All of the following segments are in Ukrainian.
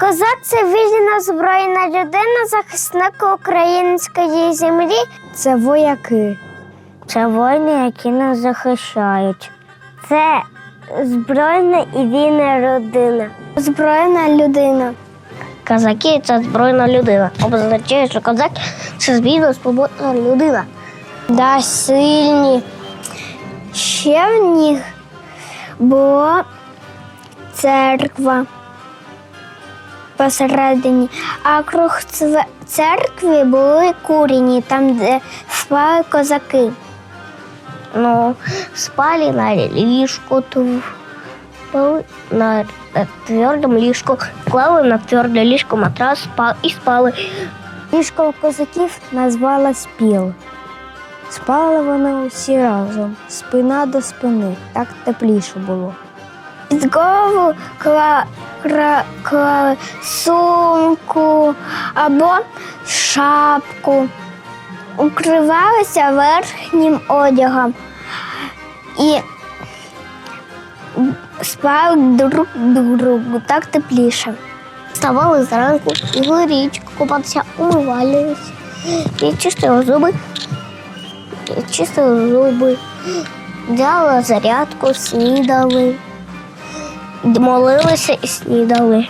Козак це вільна збройна людина, захисник української землі. Це вояки. Це воїни, які нас захищають. Це збройна і вільна людина. Збройна людина. Козаки це збройна людина. Означає, що козак це звільна свободна людина. Да, сильні. Ще в них була церква посередині, а круг церкви були курені, там, де спали козаки. Ну, спали на ліжку, на, твердому ліжку, клали на тверде ліжко матрас спали, і спали. Ліжко козаків назвалось піл. Спали вони усі разом, спина до спини, так тепліше було. Голову кла, кра, клали сумку або шапку, укривалися верхнім одягом і спали друг другу, так тепліше. Вставали зранку, пили річку, купатися, умивалися, і чистили зуби, і чистили зуби, взяли зарядку, снідали молилися і снідали.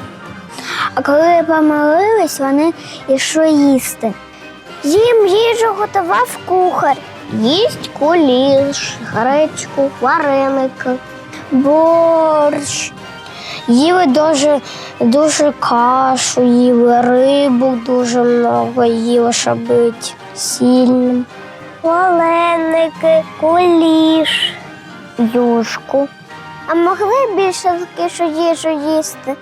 А коли помолились, вони йшли їсти. Їм їжу готував кухар. Їсть куліш, гречку, вареники, борщ. Їли дуже, дуже кашу, їли рибу дуже много їли, щоб бути сильним. Вареники, куліш, юшку. А могли більше кишу їжу їсти?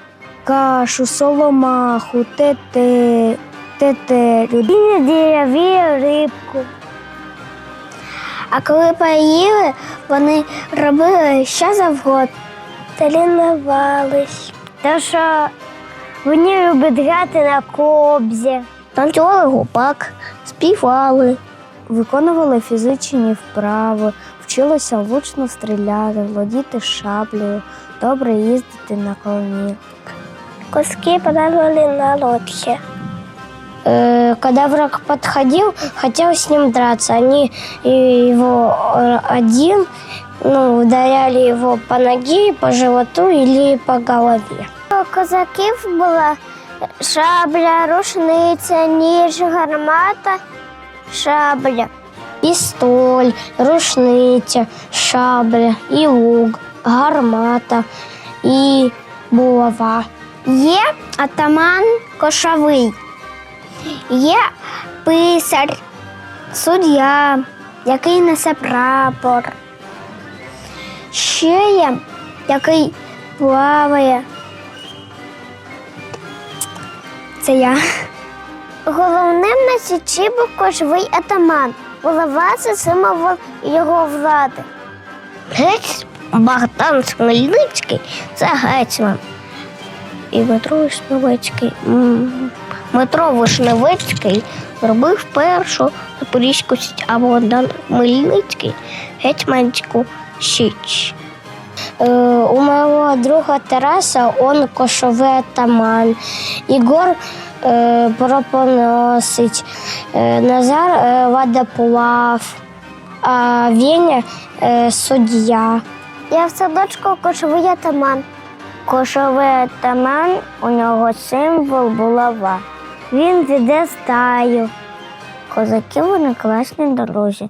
Кашу, соломаху, тете, тетерю. І дереві рибку. А коли поїли, вони робили що завгодно. Тренувались. Та що вони люблять грати на кобзі. Танцювали гупак, співали. Виконували фізичні вправи, вчилися влучно стріляти, володіти шаблею, добре їздити на коні. Куски падали на лодке. Когда враг подходил, хотел с ним драться. Они его э, один ну, ударяли его по ноге, по животу или по голове. У козаків була шабля, рушниця, ніж, гармата, шабля, пістоль, рушниця, шабля, і лук, гармата і булава. Є атаман кошовий, є писар, суддя, який несе прапор. Ще є, який плаває. Це я. Головним на січі був кошовий атаман. Голова це символ його влади. Геть Богдан Хмельницький це гетьман. І Дмитро Вишневецький. м, Дмитро Вишневецький зробив першу Запорізьку січ, а Богдан Хмельницький гетьманську січ. Е, у моего друга Тараса он кошовий атаман. Ігор е, пропоносить, е, Назар е, водоплав, а Веня е, суддя. Я в садочку кошовий атаман. Кошовий атаман у нього символ булава. Він веде стаю. Козаки вони класні дорозі.